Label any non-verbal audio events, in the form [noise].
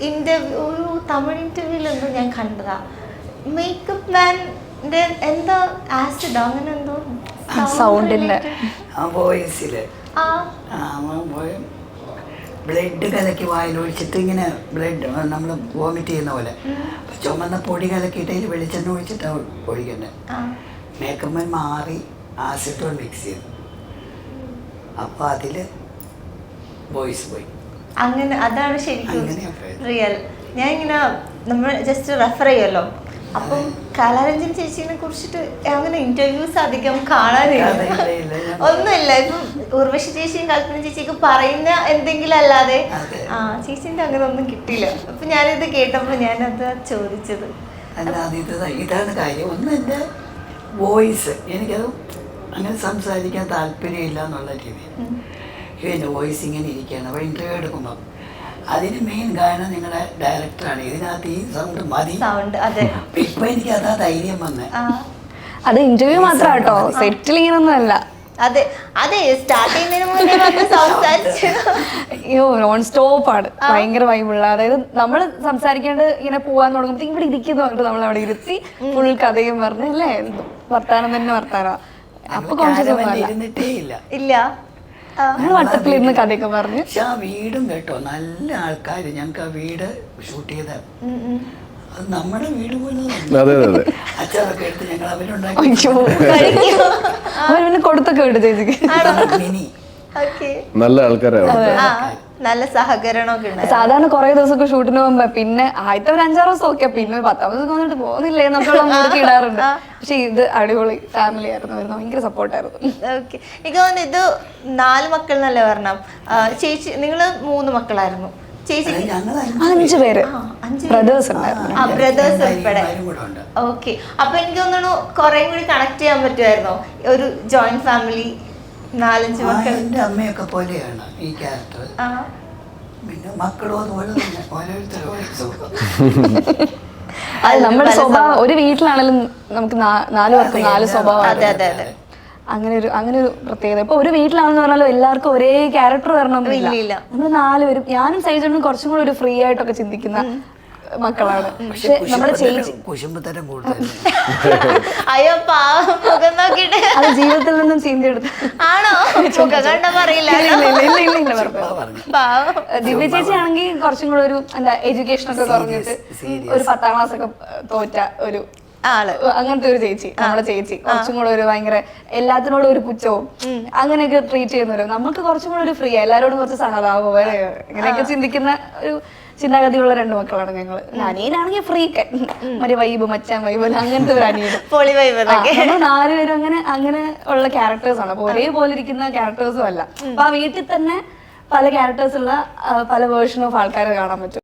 Interview ഒരു തമിഴ് ഇന്റർവ്യൂവിൽ എന്തോ ഞാൻ കണ്ടതാ. മേക്കപ്പ് മാന്റെ എന്താ ആസിഡോ അങ്ങനെ എന്തോ സൗണ്ടിന്റെ. ആ വോയിസിൽ ബ്ലഡ് കലക്കി വായിലൊഴിച്ചിട്ട് ഇങ്ങനെ ബ്ലഡ് നമ്മൾ വോമിറ്റ് ചെയ്യുന്ന പോലെ. അപ്പൊ ചുമന്ന പൊടി കലക്കിയിട്ട് അതിൽ വെളിച്ചെണ്ണ ഒഴിച്ചിട്ടാണ് ഒഴിക്കണ്ടേ ആ. മേക്കപ്പ് മാറി ആസിഡ് മിക്സ് ചെയ്തു. അപ്പോൾ അതിൽ വോയിസ് പോയി. അങ്ങനെ അതാണ് ശരിക്കും. റിയൽ ഞാൻ ഇങ്ങനെ നമ്മൾ ജസ്റ്റ് റെഫർ ചെയ്യുമല്ലോ അപ്പം കലാരഞ്ജൻ ചേച്ചീനെ കുറിച്ചിട്ട് അങ്ങനെ ഇന്റർവ്യൂസ് അധികം കാണാനില്ല. ഒന്നുമില്ല. ഇപ്പം ഉർവശി ചേച്ചിയും കൽപ്പന ചേച്ചിയൊക്കെ പറയുന്ന എന്തെങ്കിലും അല്ലാതെ ആ ചേച്ചിന്റെ അങ്ങനെ ഒന്നും കിട്ടിയില്ല. അപ്പൊ ഞാനിത് കേട്ടപ്പോൾ ഞാനത് ചോദിച്ചത്. അല്ലാതെ ഇത് ഇതാണ് കാര്യം. ഒന്ന് എന്റെ വോയിസ്. എനിക്കത് അങ്ങനെ സംസാരിക്കാൻ താല്പര്യമില്ല എന്നുള്ള രീതി എന്റെ വോയിസ് ഇങ്ങനെ ഇരിക്കുകയാണ്. അപ്പോൾ ഇന്റർവ്യൂ എടുക്കുമ്പോൾ അതിന് മെയിൻ ഗാനം നിങ്ങളുടെ ഡയറക്ടറാണ് ഇതിനകത്ത് ഈ സൗണ്ട് മതി. സൗണ്ട് അതെ. ഇപ്പൊ എനിക്ക് അതാ ധൈര്യം വന്നത് അത് ഇന്റർവ്യൂ മാത്രം കേട്ടോ സെറ്റിൽ ഇങ്ങനൊന്നും അല്ല. അതെ. അതെ സ്റ്റാർട്ട് ചെയ്യുന്നതിന് നോൺ സ്റ്റോപ്പ് ആണ്. ഭയങ്കര വൈബുള്ള അതായത് നമ്മൾ സംസാരിക്കാണ്ട് ഇങ്ങനെ പോവാൻ തുടങ്ങുമ്പോൾ ഇവിടെ ഇരിക്കുന്നു പറഞ്ഞിട്ട് നമ്മൾ അവിടെ ഇരുത്തി ഫുൾ കഥയും പറഞ്ഞു അല്ലേ? വർത്താനം തന്നെ വർത്താനം. അപ്പൊ കോൺഷ്യസ് ഇല്ല. ഇല്ല ആ, നമ്മൾ കഥയൊക്കെ പറഞ്ഞു. പക്ഷെ ആ വീടും കേട്ടോ നല്ല ആൾക്കാർ ഞങ്ങൾക്ക് ആ വീട് ഷൂട്ട് ചെയ്ത. നമ്മുടെ വീട് പോലെ അച്ചാറൊക്കെ എടുത്ത് ഞങ്ങൾ അവരുണ്ടാക്കി പിന്നെ കൊടുത്തൊക്കെ വിട്ടു ചേച്ചിക്ക്. മിനി. നല്ല ആൾക്കാരാണ് ആ. നല്ല സഹകരണമൊക്കെ സാധാരണ കുറെ ദിവസമൊക്കെ ഷൂട്ടിന് പോകുമ്പോ പിന്നെ ആദ്യത്തെ ഒരു അഞ്ചാറ് ദിവസം ഒക്കെ പിന്നെ പത്താം ദിവസം വന്നിട്ട് പോകുന്നില്ലേ എന്നൊക്കെ മൂടിക്ക് ഇടാറുണ്ട്. പക്ഷെ ഇത് അടിപൊളി ഫാമിലി ആയിരുന്നു ഭയങ്കര സപ്പോർട്ടായിരുന്നു ഓക്കെ. എനിക്ക് തോന്നുന്നു ഇത് നാല് മക്കൾ എന്നല്ലേ പറഞ്ഞ ചേച്ചി നിങ്ങൾ മൂന്ന് മക്കളായിരുന്നു. ചേച്ചി അഞ്ചു പേര്. അഞ്ച് ബ്രദേഴ്സ് ബ്രദേഴ്സ് ഉൾപ്പെടെ. ഓക്കെ. അപ്പൊ എനിക്ക് തോന്നുന്നു കുറേ കൂടി കണക്ട് ചെയ്യാൻ പറ്റുമായിരുന്നോ. ഒരു ജോയിന്റ് ഫാമിലി നാലഞ്ച് മക്കൾ. എന്റെ അമ്മയൊക്കെ പോലെയാണ് ഈ ക്യാരക്ടർ പിന്നെ മക്കളും അതുപോലെ തന്നെ ഓരോരുത്തരും ഓരോ സുഖം. അത് നമ്മുടെ സ്വഭാവം ഒരു വീട്ടിലാണെങ്കിലും നമുക്ക് നാല് പേർക്ക് നാല് സ്വഭാവം അതെ അതെ അതെ. അങ്ങനെ ഒരു അങ്ങനെ ഒരു പ്രത്യേകത. ഇപ്പൊ ഒരു വീട്ടിലാണെന്ന് പറഞ്ഞാലും എല്ലാവർക്കും ഒരേ ക്യാരക്ടർ വരണം വരണമെന്നില്ല ഇല്ല. നമ്മൾ നാലുപേരും ഞാനും സൈജും കുറച്ചും കൂടി ഒരു ഫ്രീ ആയിട്ടൊക്കെ ചിന്തിക്കുന്ന മക്കളാണ്. പക്ഷെ നമ്മുടെ ചേച്ചി കുശുമ്പത്തരം കൂടുതൽ [laughs] അയ്യോ പാവം. മുഖം നോക്കിട്ട് അത് ജീവിതത്തിൽ നിന്നും ചിന്തയെടുത്ത് ആണോ? ദിവ്യ ചേച്ചി ആണെങ്കിൽ കുറച്ചും കൂടെ ഒരു എന്താ എഡ്യൂക്കേഷൻ ഒക്കെ കുറഞ്ഞിട്ട്. ഒരു പത്താം ക്ലാസ് ഒക്കെ തോറ്റ ഒരു ആൾ. അങ്ങനത്തെ ഒരു ചേച്ചി നമ്മളെ ചേച്ചി. കുറച്ചും കൂടെ ഒരു ഭയങ്കര എല്ലാത്തിനോടും ഒരു പുച്ഛവും. അങ്ങനെയൊക്കെ ട്രീറ്റ് ചെയ്യുന്നവരും. നമുക്ക് കുറച്ചും കൂടെ ഒരു ഫ്രീ എല്ലാരോടും കുറച്ച് സഹതാപം ഇങ്ങനെയൊക്കെ ചിന്തിക്കുന്ന ഒരു ചിന്താഗതിയുള്ള രണ്ട് മക്കളാണ് ഞങ്ങൾ അനിയനാണെങ്കിൽ ഫ്രീ മറ്റേ വൈബ് മച്ചാൻ വൈബ് അങ്ങനത്തെ ഒരു അനിയൻ. പൊളി വൈബ് നാലുപേരും അങ്ങനെ അങ്ങനെ ഉള്ള ക്യാരക്ടേഴ്സ് ആണ്. അപ്പൊ ഒരേപോലെ ഇരിക്കുന്ന ക്യാരക്ടേഴ്സും അല്ല. അപ്പൊ ആ വീട്ടിൽ തന്നെ പല ക്യാരക്ടേഴ്സ് ഉള്ള പല വേർഷൻ ഓഫ് ആൾക്കാരെ കാണാൻ പറ്റും.